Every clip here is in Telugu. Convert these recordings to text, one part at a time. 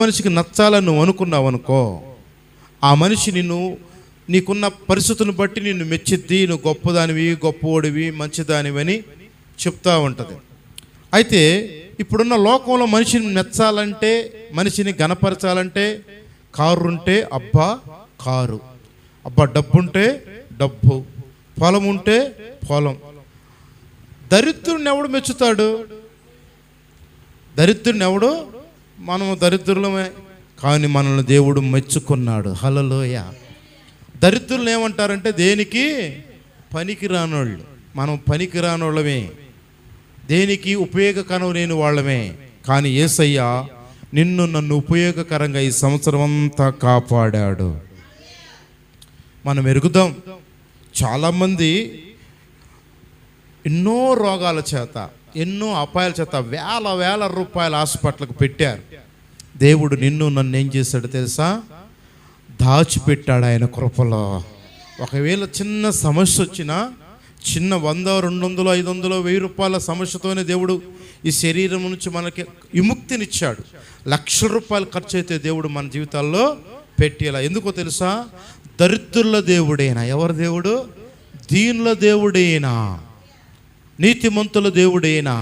మనిషికి నచ్చాలని నువ్వు అనుకున్నావు అనుకో ఆ మనిషి నిన్ను నీకున్న పరిస్థితులను బట్టి నిన్ను మెచ్చిద్ది నువ్వు గొప్పదానివి గొప్పవాడివి మంచిదానివి అని చెప్తా ఉంటుంది. అయితే ఇప్పుడున్న లోకంలో మనిషిని మెచ్చాలంటే మనిషిని గనపరచాలంటే కారు ఉంటే అబ్బా కారు. అబ్బా డబ్బు ఉంటే డబ్బు. పొలం ఉంటే పొలం. దరిద్రుడిని ఎవడు మెచ్చుతాడు? దరిద్రుడిని ఎవడు మనము దరిద్రులమే కానీ మనల్ని దేవుడు మెచ్చుకున్నాడు. హలలోయ దరిద్రులు ఏమంటారంటే దేనికి? పనికి రానోళ్ళు మనం పనికి రానోళ్ళమే దేనికి? ఉపయోగకరం లేని వాళ్ళమే. కానీ ఏసయ్య నిన్ను నన్ను ఉపయోగకరంగా ఈ సంవత్సరం అంతా కాపాడాడు. మనం ఎరుగుదాం. చాలామంది ఎన్నో రోగాల చేత ఎన్నో అపాయాల చేత వేల వేల రూపాయల హాస్పిటల్కి పెట్టారు. దేవుడు నిన్ను నన్ను ఏం చేశాడు తెలుసా? దాచిపెట్టాడు ఆయన కృపలో. ఒకవేళ చిన్న సమస్య వచ్చినా చిన్న వంద రెండు వందలు ఐదు వందలు వెయ్యి రూపాయల సమస్యతోనే దేవుడు ఈ శరీరం నుంచి మనకి విముక్తినిచ్చాడు. లక్షల రూపాయలు ఖర్చు అయితే దేవుడు మన జీవితాల్లో పెట్టేలా. ఎందుకో తెలుసా? దరిద్రుల దేవుడేనా. ఎవరు దేవుడు? దీనుల దేవుడేనా. నీతిమంతుల దేవుడైనా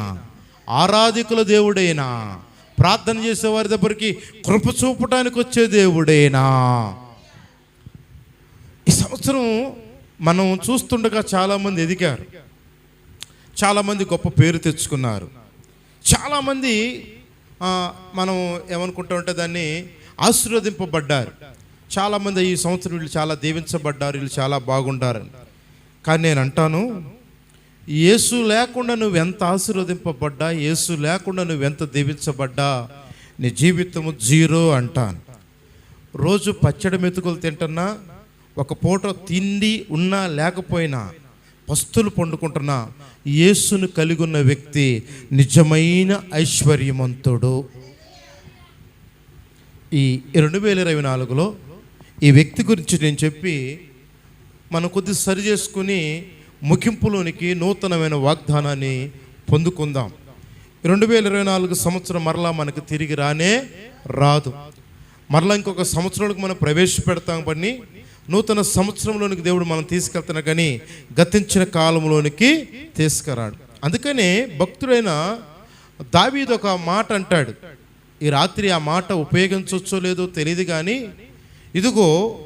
ఆరాధికుల దేవుడైనా ప్రార్థన చేసే వారి దగ్గరికి కృప చూపటానికి వచ్చే దేవుడేనా. ఈ సంవత్సరం మనం చూస్తుండగా చాలామంది ఎదిగారు. చాలామంది గొప్ప పేరు తెచ్చుకున్నారు. చాలామంది మనం ఏమనుకుంటా ఉంటే దాన్ని ఆశీర్వదింపబడ్డారు. చాలామంది ఈ సంవత్సరం వీళ్ళు చాలా దీవించబడ్డారు వీళ్ళు చాలా బాగుండారని. కానీ నేను అంటాను యేసు లేకుండా నువ్వు ఎంత ఆశీర్వదింపబడ్డా? యేసు లేకుండా నువ్వు ఎంత దీవించబడ్డా? నీ జీవితము జీరో అంటాను. రోజు పచ్చడి మెతుకులు తింటున్నా ఒక పూట తిండి ఉన్నా లేకపోయినా పస్తులు పండుకుంటున్నా యేసును కలిగి ఉన్న వ్యక్తి నిజమైన ఐశ్వర్యవంతుడు. ఈ రెండు వేల ఇరవై నాలుగులో ఈ వ్యక్తి గురించి నేను చెప్పి మనం కొద్ది సరి చేసుకుని ముగింపులోనికి నూతనమైన వాగ్దానాన్ని పొందుకుందాం. రెండు వేల ఇరవై నాలుగు సంవత్సరం మరలా మనకు తిరిగి రానే రాదు. మరలా ఇంకొక సంవత్సరంలోకి మనం ప్రవేశపెడతాం పని నూతన సంవత్సరంలోనికి దేవుడు మనం తీసుకెళ్తున్నా కానీ గతించిన కాలంలోనికి తీసుకురాడు. అందుకనే భక్తుడైన దావీది ఒక మాట అంటాడు. ఈ రాత్రి ఆ మాట ఉపయోగించవచ్చో లేదో తెలియదు కానీ ఇదిగో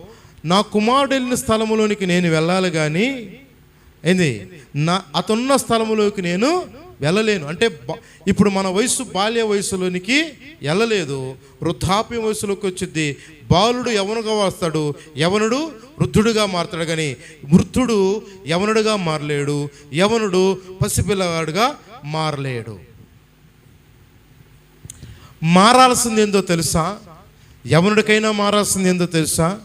నా కుమారుడు వెళ్ళిన స్థలంలోనికి నేను వెళ్ళాలి కానీ ఏంది? నా అతనున్న స్థలములోకి నేను వెళ్ళలేను. అంటే ఇప్పుడు మన వయసు బాల్య వయసులోనికి వెళ్ళలేదు. వృద్ధాప్య వయసులోకి వచ్చింది. బాలుడు యవనుగా వస్తాడు. యవనుడు వృద్ధుడుగా మారుతాడు. కానీ వృద్ధుడు యవనుడుగా మారలేడు. యవనుడు పసిపిల్లగాడుగా మారలేడు. మారాల్సింది ఏందో తెలుసా? యవనుడికైనా మారాల్సింది ఏందో తెలుసా?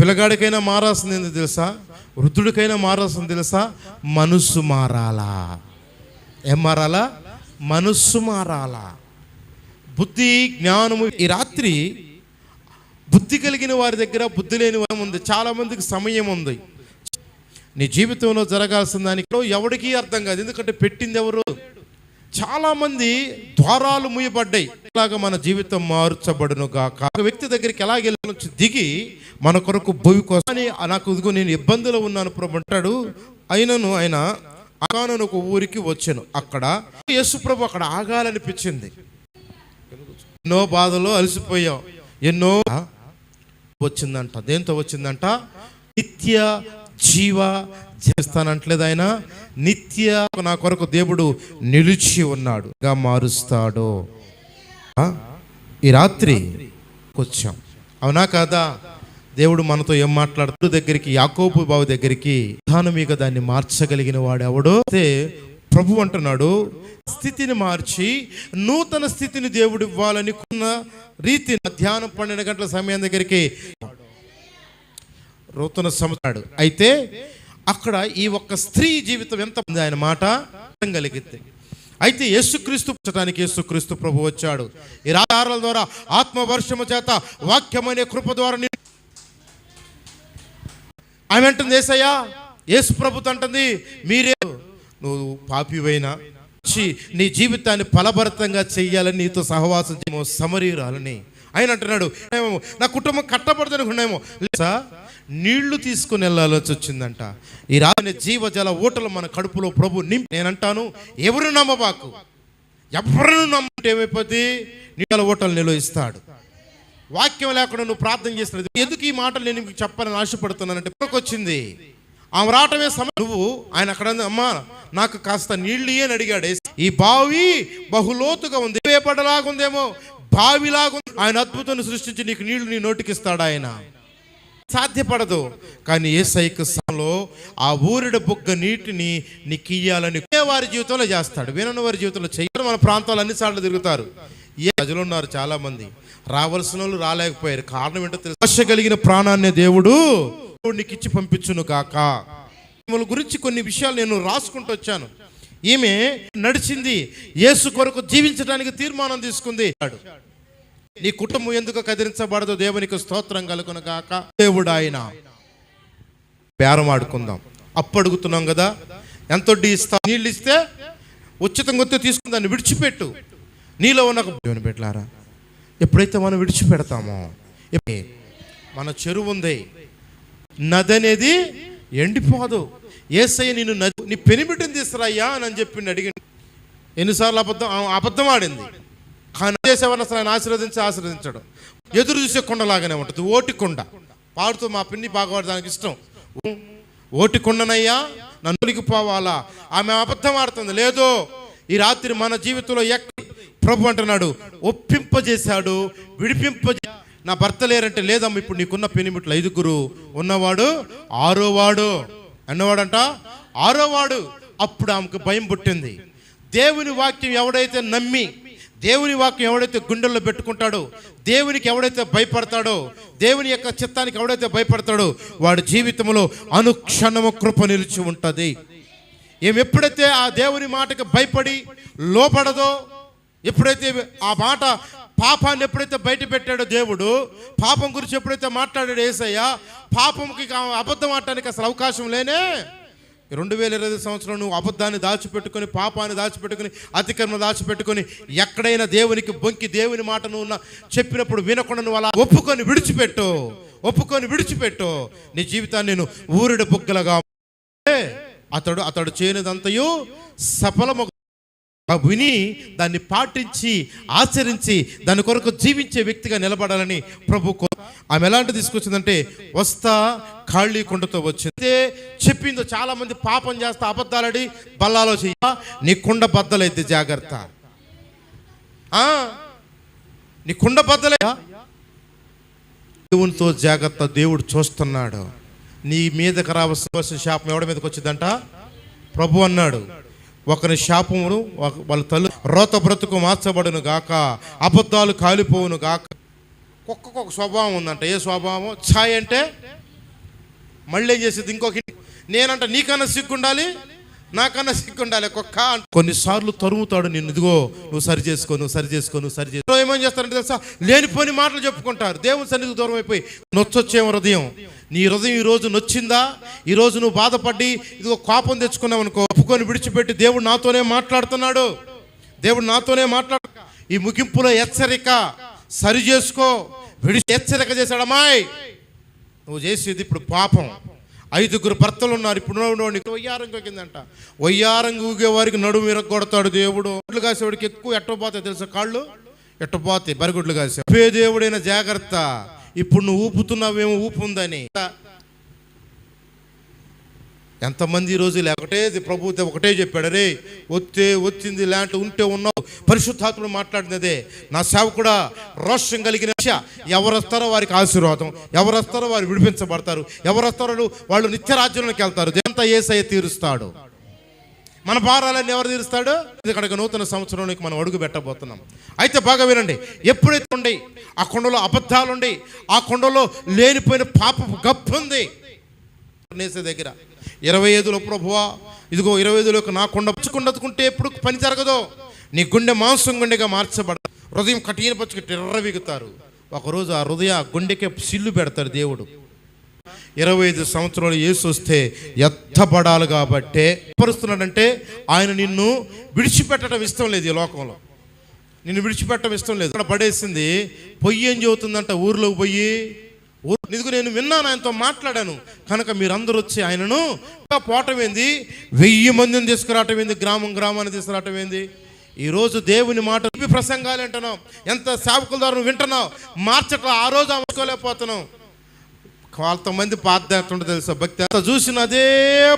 పిల్లగాడికైనా మారాల్సింది ఏందో తెలుసా? వృద్ధుడికైనా మారాల్సింది తెలుసా? మనస్సు మారాలా. ఏం మారాలా? మనస్సు మారాలా. బుద్ధి జ్ఞానము ఈ రాత్రి బుద్ధి కలిగిన వారి దగ్గర బుద్ధి లేని వారి ఉంది చాలా మందికి సమయం ఉంది. నీ జీవితంలో జరగాల్సిన దానికి ఎవడికి అర్థం కాదు. ఎందుకంటే పెట్టింది ఎవరు? చాలామంది ద్వారాలు ముయ్యబడ్డాయి ఇలాగ మన జీవితం మార్చబడును గాక. ఒక వ్యక్తి దగ్గరికి ఎలా వెళ్ళి దిగి మన కొరకు భూమి కోసం నాకు ఇదిగో నేను ఇబ్బందులు ఉన్నాను ప్రభు అంటాడు. అయినను ఆయన అకానను ఒక ఊరికి వచ్చాను. అక్కడ యేసుప్రభు అక్కడ ఆగాలనిపించింది. ఎన్నో బాధలో అలసిపోయాం. ఎన్నో వచ్చిందంట. దేంతో వచ్చిందంట? నిత్య జీవ చేస్తానంటలేదు ఆయన. నిత్య నా కొరకు దేవుడు నిలిచి ఉన్నాడు. మారుస్తాడు. ఆ? ఈ రాత్రి వచ్చాం. అవునా కాదా? దేవుడు మనతో ఏం మాట్లాడుతూ దగ్గరికి యాకోబు బాబు దగ్గరికి విధానమీగా దాన్ని మార్చగలిగిన వాడు ఎవడో? అయితే ప్రభు అంటున్నాడు స్థితిని మార్చి నూతన స్థితిని దేవుడు ఇవ్వాలని కొన్న రీతి మధ్యాహ్నం పన్నెండు గంటల సమయం దగ్గరికి. నూతన సంవత్సరాడు అయితే అక్కడ ఈ ఒక్క స్త్రీ జీవితం ఎంత ఉంది ఆయన మాట అర్థం అయితే యేసుక్రీస్తు పుచ్చటానికి యేసుక్రీస్తు ప్రభు వచ్చాడు. ఈ రాధారాల ద్వారా ఆత్మవర్షము చేత వాక్యమనే కృప ద్వారా ఆమె అంటుంది ఏసయ్యా యేసు ప్రభుత్వం అంటుంది మీరే నువ్వు పాపివైనా నీ జీవితాన్ని ఫలభరితంగా చెయ్యాలని నీతో సహవాసం సమరీరాలని ఆయన అంటున్నాడు నా కుటుంబం కట్టబడదనుకున్నామో లేదా నీళ్ళు తీసుకుని వెళ్ళాల్సి వచ్చిందంట. ఈ రాని జీవజల ఊటలు మన కడుపులో ప్రభు నింపి నేనంటాను ఎవరు నమ్మబాకు? ఎవరిని నమ్మంటే ఏమైపోద్ది? నీళ్ళ ఊటలు నిలుయిస్తాడు వాక్యం లేకుండా నువ్వు ప్రార్థన చేస్తున్నది ఎందుకు ఈ మాటలు నేను మీకు చెప్పాలని ఆశపడుతున్నానంటే ఇప్పటికి వచ్చింది ఆమె రావటమే సమ నువ్వు ఆయన అక్కడ అమ్మా నాకు కాస్త నీళ్ళు అని అడిగాడు. ఈ బావి బహులోతుగా ఉంది. వేపడలాగుందేమో బావిలాగుంది. ఆయన అద్భుతాన్ని సృష్టించి నీకు నీళ్ళు నీ నోటికిస్తాడు ఆయన. సాధ్యపడదు. కానీ ఏ సమయంలో ఆ ఊరిడ బుగ్గ నీటిని నీకు ఇయ్యాలని వారి జీవితంలో చేస్తాడు. వినని వారి జీవితంలో చేయడం మన ప్రాంతాలు అన్నిసార్లు తిరుగుతారు. ఏ ప్రజలు ఉన్నారు చాలా మంది రావాల్సిన వాళ్ళు రాలేకపోయారు. కారణం ఏంటో తెలుసు? ఆశ కలిగిన ప్రాణాన్ని దేవుడు నీకు ఇచ్చి పంపించును కాక మిమ్మల్ని గురించి కొన్ని విషయాలు నేను రాసుకుంటూ వచ్చాను. ఈమె నడిచింది. యేసు కొరకు జీవించడానికి తీర్మానం తీసుకుంది. నీ కుటుంబం ఎందుకు కదిలించబడదు దేవునికి స్తోత్రం కలుగును గాక. దేవుడు ఆయన బేరం ఆడుకుందాం. అప్పు అడుగుతున్నాం కదా ఎంత ఇస్తా నీళ్ళు ఇస్తే ఉచితంగా గుర్తు తీసుకుని దాన్ని విడిచిపెట్టు. నీలో ఉన్న దేవుని పెట్టారా ఎప్పుడైతే మనం విడిచిపెడతామో మన చెరువు ఉంది నది అనేది ఎండిపోదు. ఏసయ్య నేను నది నీ పెనిమిటిని తీసుకురాయ్యా అని చెప్పి అడిగి ఎన్నిసార్లు అబద్ధం ఆ అబద్ధం ఆడింది. కానీ చేసేవాడిని అసలు ఆయన ఆశీర్వదించి ఆశీర్వదించడం. ఎదురు చూసే కొండలాగానే ఉంటుంది. ఓటి కొండ. పాడుతూ మా పిన్ని బాగవాడు దానికి ఇష్టం. ఓటి కొండనయ్యా నన్నులికి పోవాలా ఆమె అబద్ధం ఆడుతుంది. లేదో ఈ రాత్రి మన జీవితంలో ఎక్క ప్రభు అంటున్నాడు ఒప్పింపజేశాడు విడిపింపజే నా భర్త లేరంటే లేదమ్మా ఇప్పుడు నీకున్న పెనిమిట్లు ఐదుగురు ఉన్నవాడు ఆరోవాడు. అన్నవాడంట ఆరోవాడు. అప్పుడు ఆమెకు భయం పుట్టింది. దేవుని వాక్యం ఎవడైతే నమ్మి దేవుని వాక్యం ఎవడైతే గుండెల్లో పెట్టుకుంటాడో దేవునికి ఎవడైతే భయపడతాడో దేవుని యొక్క చిత్తానికి ఎవడైతే భయపడతాడో వాడి జీవితంలో అనుక్షణము కృప నిలిచి ఉంటుంది. ఏమి ఎప్పుడైతే ఆ దేవుని మాటకి భయపడి లోపడదో ఎప్పుడైతే ఆ మాట పాపాన్ని ఎప్పుడైతే బయట పెట్టాడో దేవుడు పాపం గురించి ఎప్పుడైతే మాట్లాడాడు ఏసయ్య పాపంకి అబద్ధం ఆడటానికి అసలు అవకాశం లేనే రెండు వేల ఇరవై సంవత్సరం నువ్వు అబద్ధాన్ని దాచిపెట్టుకొని పాపాన్ని దాచిపెట్టుకొని అతిక్రమ దాచిపెట్టుకొని ఎక్కడైనా దేవునికి బొంకి దేవుని మాట నువ్వు ఉన్న- చెప్పినప్పుడు వినకుండా నువ్వు అలా ఒప్పుకొని విడిచిపెట్టు. ఒప్పుకొని విడిచిపెట్టు. నీ జీవితాన్ని నేను ఊరిడి బుగ్గలుగా అతడు అతడు చేయనిదంతయు సఫలము విని దాన్ని పాటించి ఆచరించి దాని కొరకు జీవించే వ్యక్తిగా నిలబడాలని ప్రభు కో- ఆమె ఎలాంటి తీసుకొచ్చిందంటే వస్తా ఖాళీ కుండతో వచ్చింది చెప్పిందో చాలా మంది పాపం చేస్తా అబద్ధాలడి బల్లాలో చెయ్య నీ కుండ బద్దలైద్ది జాగ్రత్త. ఆ, నీ కుండ బద్దలే దేవునితో జాగ్రత్త దేవుడు చూస్తున్నాడు. నీ మీదకి రావాల్సిన శాపం ఎవడి మీదకి వచ్చిందంట? ప్రభు అన్నాడు. ఒకరి శాపమును వాళ్ళ తల్లి రోత బ్రతుకు మార్చబడును గాక అబద్ధాలు కాలిపోవును గాక కుక్కకు ఒక స్వభావం ఉందంట. ఏ స్వభావం ఛాయ్ అంటే మళ్ళీ ఏం చేసేది? ఇంకొక నేనంట నీకన్నా సిగ్గుండాలి నాకన్నా సిగ్గుండాలి. కుక్క కొన్నిసార్లు తరుముతాడు నిన్ను. ఇదిగో నువ్వు సరి చేసుకో నువ్వు సరి చేసుకో నువ్వు సరి చేసుకో. ఏమని చేస్తారంటే తెలుసా? లేనిపోని మాటలు చెప్పుకుంటారు. దేవుని సన్నిధికి దూరం అయిపోయి నొచ్చొచ్చేమో హృదయం. నీ హృదయం ఈరోజు నొచ్చిందా? ఈరోజు నువ్వు బాధపడి ఇదిగో కోపం తెచ్చుకున్నావు అనుకో ఒప్పుకొని విడిచిపెట్టి దేవుడు నాతోనే మాట్లాడుతున్నాడు. దేవుడు నాతోనే మాట్లాడు. ఈ ముగింపులో హెచ్చరిక సరి చేసుకో. విడిచి హెచ్చరిక చేశాడమ్మాయి నువ్వు చేసేది ఇప్పుడు పాపం. ఐదుగురు భర్తలు ఉన్నారు ఇప్పుడు ఉన్నవాడికి వయ్యారంగా కిందంట వయ్యారంగు ఊగే వారికి నడుము ఇరగొడతాడు దేవుడు. గుడ్లు కాసేవాడికి ఎక్కువ ఎట్టపోతాయి తెలుసా కాళ్ళు? ఎట్టపోతాయి బరిగుడ్లు కాసే ఉపే దేవుడైన జాగ్రత్త. ఇప్పుడు నువ్వు ఊపుతున్నావేమో ఊపు ఉందని. ఎంతమంది ఈరోజు రోజు ఒకటే ప్రభు ఒకటే చెప్పాడు రే వస్తే వచ్చింది లేంటే ఉంటే ఉన్నావు. పరిశుద్ధాత్ముడు మాట్లాడినదే నా సేవ కూడా రోషం కలిగిన విషయ ఎవరు వస్తారో వారికి ఆశీర్వాదం ఎవరు వస్తారో వారు విడిపించబడతారు ఎవరు వస్తారో వాళ్ళు నిత్యరాజ్యంలోకి వెళ్తారు దేంతా ఏసయ తీరుస్తాడు. మన భారాలన్నీ ఎవరు తీరుస్తాడు? ఇక్కడ నూతన సంవత్సరంలోకి మనం అడుగు పెట్టబోతున్నాం. అయితే బాగా వినండి ఎప్పుడైతే ఉండి ఆ కొండలో అబద్ధాలుండి ఆ కొండలో లేనిపోయిన పాప గప్పు ఉంది నేసే దగ్గర ఇరవై ఐదులో ప్రభువా ఇదిగో ఇరవై ఐదులోకి నా కొండ పచ్చుకుండతుకుంటే ఎప్పుడు పని జరగదు? నీ గుండె మాంసం గుండెగా మార్చబడ హృదయం కఠిన పచ్చుకు టెర్రవిగుతారు ఒకరోజు ఆ హృదయ గుండెకే సిల్లు పెడతాడు దేవుడు. ఇరవై ఐదు సంవత్సరాలు ఏసు వస్తే ఎత్తబడాలి కాబట్టే పరుస్తున్నాడంటే ఆయన నిన్ను విడిచిపెట్టడం ఇష్టం లేదు ఈ లోకంలో. నిన్ను విడిచిపెట్టడం ఇష్టం లేదు. అక్కడ పడేసింది పొయ్యి ఏం చెబుతుందంట ఊర్లోకి పోయి. ఇదిగో నేను విన్నాను ఆయనతో మాట్లాడాను. కనుక మీరందరూ వచ్చి ఆయనను ఇంకా పోవటం ఏంది? వెయ్యి మందిని తీసుకురావటం ఏంది? గ్రామం గ్రామాన్ని తీసుకురావటం ఏంది? ఈరోజు దేవుని మాట ప్రసంగాలు వింటున్నాం. ఎంత సేవకుల ద్వారా వింటున్నావు? మార్చట ఆ రోజు అమ్ముకోలేకపోతున్నాం కొంతమంది ప్రార్థన ఉంటుంది తెలుసా? భక్తి అంత చూసిన అదే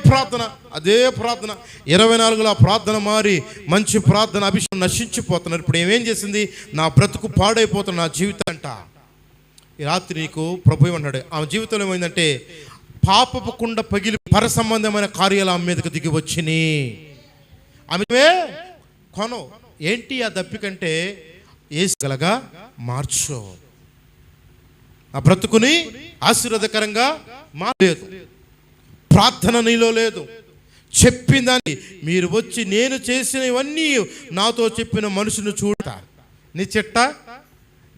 ప్రార్థన అదే ప్రార్థన. ఇరవై నాలుగులో ఆ ప్రార్థన మారి మంచి ప్రార్థన అభిషేకం నశించిపోతున్నారు. ఇప్పుడు ఏమేం చేసింది? నా బ్రతుకు పాడైపోతున్న నా జీవితం అంట. ఈ రాత్రి నీకు ప్రభు అన్నాడు ఆమె జీవితంలో ఏమైందంటే పాపపు కుండ పగిలి పర సంబంధమైన కార్యాలు ఆమె మీదకి దిగి వచ్చింది ఆమె కొను. ఏంటి ఆ దప్పికంటే ఏసుగలగా మార్చు. ఆ బ్రతుకుని ఆశీర్వాదకరంగా మారలేదు. ప్రార్థన నీలో లేదు. చెప్పిందని మీరు వచ్చి నేను చేసినవన్నీ నాతో చెప్పిన మనుషుని చూడతా నీ చెట్ట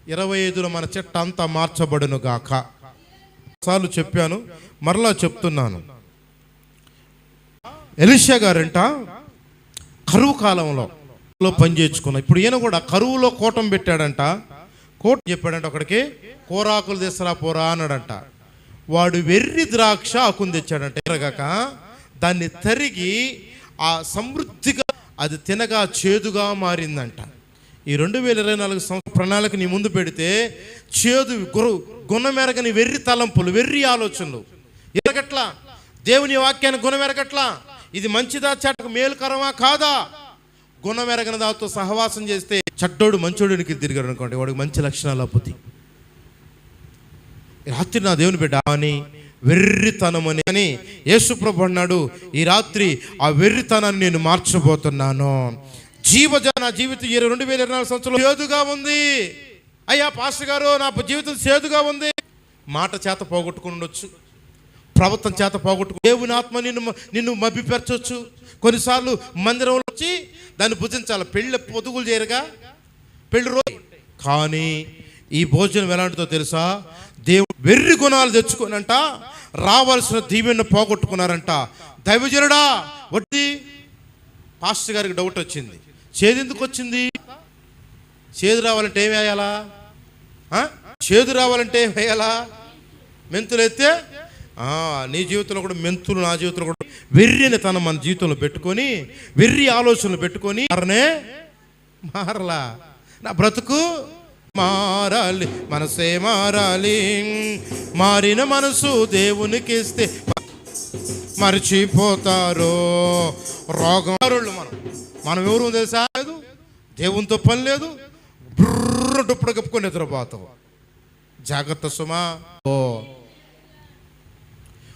ఇరవై ఐదులో మన చెట్ట అంతా మార్చబడును గాక. సార్లు చెప్పాను మరలా చెప్తున్నాను. ఎలిషా గారంట కరువు కాలంలో లో ఇప్పుడు ఈయన కూడా కరువులో కోటం పెట్టాడంట. కోట చెప్పాడంట ఒకడికి కూరాకులు తెసరా పోరా అన్నాడంట. వాడు వెర్రి ద్రాక్ష ఆకుని తెచ్చాడంట. ఎరగాక దాన్ని తరిగి ఆ సమృద్ధిగా అది తినగా చేదుగా మారిందంట. ఈ రెండు వేల ఇరవై నాలుగు సంవత్సర ప్రణాళిక నీ ముందు పెడితే చేదు గురు గుణమెరగని వెర్రి తలంపులు వెర్రి ఆలోచనలు. ఎరగట్లా? దేవుని వాక్యాన్ని గుణమెరగట్లా ఇది మంచిదా చెడ్డ మేలుకరమా? కాదా? గుణమెరగని దాంతో సహవాసం చేస్తే చెడ్డోడు మంచోడునికి తిరిగాడు అనుకోండి వాడికి మంచి లక్షణాలు అప్పుతి రాత్రి నా దేవుని బిడ్డ అని వెర్రితనమని అని యేసుప్రభు అన్నాడు ఈ రాత్రి ఆ వెర్రితనాన్ని నేను మార్చబోతున్నాను. జీవజన నా జీవితం ఇరవై రెండు వేల ఇరవై నాలుగు సంవత్సరాలు సేదుగా ఉంది. అయ్యా పాస్టర్ గారు నా జీవితం సేదుగా ఉంది. మాట చేత పోగొట్టుకుని ఉండొచ్చు. ప్రవర్తన చేత పోగొట్టుకు దేవుని ఆత్మ నిన్ను నిన్ను మభ్యపెరచవచ్చు కొన్నిసార్లు మందిరంలో వచ్చి దాన్ని భుజించాలి. పెళ్ళి పొదుగులు చేయరుగా. పెళ్ళి రోజు కానీ ఈ భోజనం ఎలాంటిదో తెలుసా? దేవుడు వెర్రి గుణాలు తెచ్చుకోనంట రావాల్సిన దీవెన్ను పోగొట్టుకున్నారంట. దైవజనుడా వడ్డీ. పాస్టర్ గారికి డౌట్ వచ్చింది. చేదు ఎందుకు వచ్చింది? చేదు రావాలంటే ఏం వేయాలా? చేదు రావాలంటే ఏం వేయాలా? మెంతులు అయితే ఆ, నీ జీవితంలో కూడా మెంతులు నా జీవితంలో కూడా వెర్రిని తన మన జీవితంలో పెట్టుకొని వెర్రి ఆలోచనలు పెట్టుకొని మారనే మారలా. నా బ్రతుకు మారాలి మనసే మారాలి. మారిన మనసు దేవునికి ఇస్తే మర్చిపోతారు. రోగం మనం. మనం ఎవరు తెలుసా? దేవునితో పని లేదు. బ్రృ డుప్పుడు కప్పుకొని నిద్రపోతావు. జాగ్రత్త సుమా. ఓ.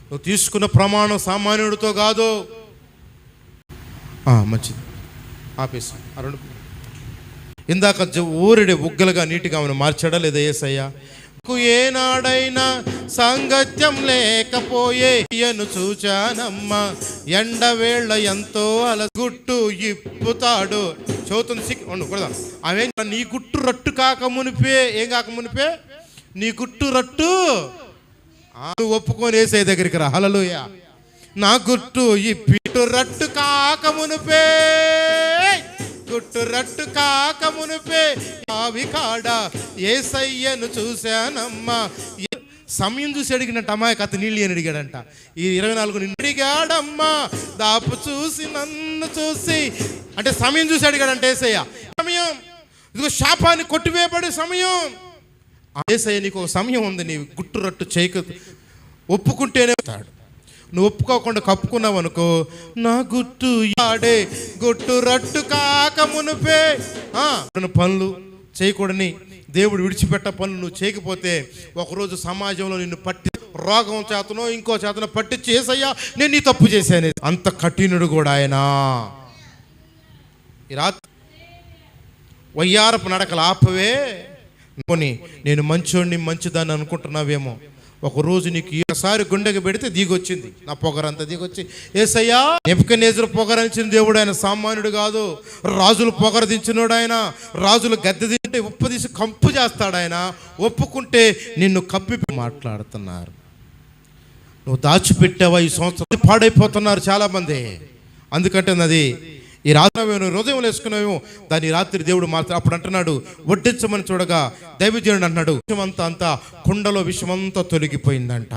నువ్వు తీసుకున్న ప్రమాణం సామాన్యుడితో కాదు. ఆ, మంచిది. ఆపేసి ఆ ఇందాక జ- ఊరిడి ఉగ్గలుగా నీటిగా ఆమెను మార్చాడా లేదా ఏసయ్యా? నాకు ఏనాడైనా సాంగత్యం లేకపోయే ఇయను చూచానమ్మ. ఎండవేళ్ళ ఎంతో అల గుట్టు ఇప్పుతాడు. చదువుతుంది సిక్ ఉండు కొడదాం. ఆమె నీ గుట్టు రట్టు కాక మునిపే ఏం కాక మునిపే? నీ గుట్టు రట్టు నువ్వు ఒప్పుకొని వేసే దగ్గరికి రా. హలలుయ నా గుట్టు ఈ పిట్టు రట్టు కాక మునిపే. గుట్టు రట్టు కాక మునిపే. ఆవి కాడ ఏసయ్యను చూశానమ్మా. సమయం చూసి అడిగినట్టు అమ్మాయి కథ నీళ్ళు అని అడిగాడంట. ఈ ఇరవై నాలుగు నిన్ను అడిగాడమ్మా. దాపు చూసి నన్ను చూసి. అంటే సమయం చూసి అడిగాడంట ఏసయ్య. సమయం. ఇదిగో శాపాన్ని కొట్టివేయబడే సమయం. ఏసయ్య నీకు ఒక సమయం ఉంది. నీ గుట్టు రట్టు చేయక. ఒప్పుకుంటేనే తాడు నువ్వు ఒప్పుకోకుండా కప్పుకున్నావు అనుకో నా గుట్టు ఆడే గుట్టు రట్టు కాక మునుపే. పనులు. చేయకూడని దేవుడు విడిచిపెట్ట పనులు నువ్వు చేయకపోతే ఒకరోజు సమాజంలో నిన్ను పట్టి రోగం చేతనో ఇంకో చేతనో పట్టి చేసయ్యా నేను నీ తప్పు చేశాను. అంత కఠినుడు కూడా ఆయన. ఈ రాత్రి వయ్యారపు నడకలు ఆపవే. కొని నేను మంచోడిని మంచిదాన్ని అనుకుంటున్నావేమో. ఒక రోజు నీకు ఈసారి గుండెకి పెడితే దిగొచ్చింది. నా పొగరంతా దిగొచ్చి ఏసయ్యా నెప్పుకనేజరు పొగరించిన దేవుడు ఆయన సామాన్యుడు కాదు. రాజులు పొగరదించినోడు ఆయన రాజులు గద్దె తింటే ఉప్పదీసి కంపు చేస్తాడు ఆయన ఒప్పుకుంటే నిన్ను కప్పి మాట్లాడుతున్నారు. నువ్వు దాచిపెట్టావా ఈ సంవత్సరం? పాడైపోతున్నారు చాలామంది. అందుకంటే అది ఈ రాత్రి హృదయం వేసుకున్నావేమో దాన్ని రాత్రి దేవుడు మాత్రం అప్పుడు అంటున్నాడు వడ్డించమని చూడగా దైవజనుడు అన్నాడు విషమంతా అంతా కుండలో విషమంతా తొలగిపోయిందంట.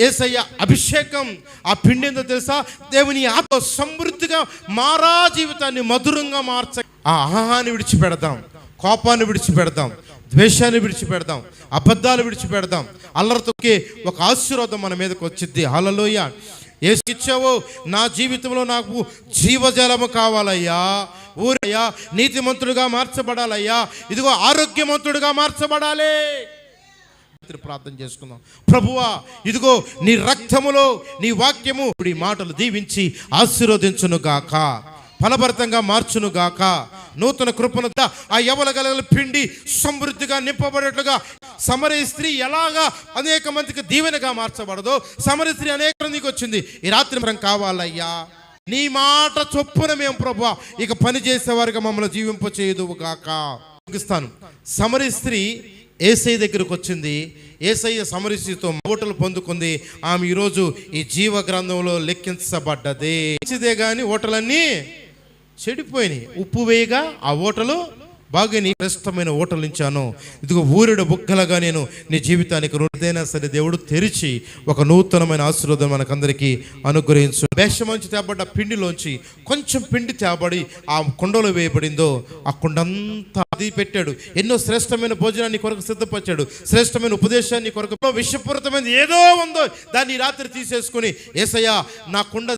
ఏసయ్య అభిషేకం ఆ పిండి ఏందో తెలుసా? దేవుని ఆత్మ సమృద్ధిగా మారా జీవితాన్ని మధురంగా మార్చ ఆ ఆహాన్ని విడిచిపెడదాం కోపాన్ని విడిచిపెడదాం ద్వేషాన్ని విడిచిపెడదాం అబద్ధాలు విడిచిపెడదాం అల్లరితోకే ఒక ఆశీర్వాదం మన మీదకి వచ్చింది హలలోయ ఏసు ఇచ్చావో నా జీవితంలో నాకు జీవజలము కావాలయ్యా. ఊరయ్యా నీతిమంతుడుగా మార్చబడాలయ్యా. ఇదిగో ఆరోగ్యవంతుడిగా మార్చబడాలి. ప్రార్థన చేసుకుందాం. ప్రభువా ఇదిగో నీ రక్తములో నీ వాక్యము ఇప్పుడు ఈ మాటలు దీవించి ఆశీర్వదించును గాక ఫలభరితంగా మార్చును గాక నూతన కృపను ఆ యవల గలగల పిండి సమృద్ధిగా నింపబడేట్లుగా. సమరయ స్త్రీ ఎలాగా అనేక మందికి దీవెనగా మార్చబడదో సమరయ స్త్రీ అనేక మందికి వచ్చింది ఈ రాత్రి మనం కావాలయ్యా. నీ మాట చొప్పున మేము ప్రభు ఇక పని చేసేవారికి మమ్మల్ని జీవింప చేయదు గాక. ముగిస్తాను. సమరి స్త్రీ ఏసై దగ్గరకు వచ్చింది ఏసయ్య సమరిస్త్రీతో ఓటలు పొందుకుంది. ఆమె ఈరోజు ఈ జీవ గ్రంథంలో లెక్కించబడ్డది. మంచిదే కానీ ఓటలన్నీ చెడిపోయినాయి. ఉప్పు వేయగా ఆ ఓటలు బాగా నీ శ్రేష్టమైన ఓటలించాను ఇచ్చాను ఇదిగో ఊరిడ బుగ్గలగా నేను నీ జీవితానికి రుణదైనా సరే దేవుడు తెరిచి ఒక నూతనమైన ఆశీర్వాదం మనకందరికీ అనుగ్రహించు. వేషమంచి తేబడ్డ పిండిలోంచి కొంచెం పిండి తేబడి ఆ కుండలో వేయబడిందో ఆ కుండంతా అది పెట్టాడు. ఎన్నో శ్రేష్టమైన భోజనాన్ని కొరకు సిద్ధపరిచాడు. శ్రేష్టమైన ఉపదేశాన్ని కొరకు విషపూరితమైన ఏదో ఉందో దాన్ని రాత్రి తీసేసుకుని ఏసయ్యా నా కుండ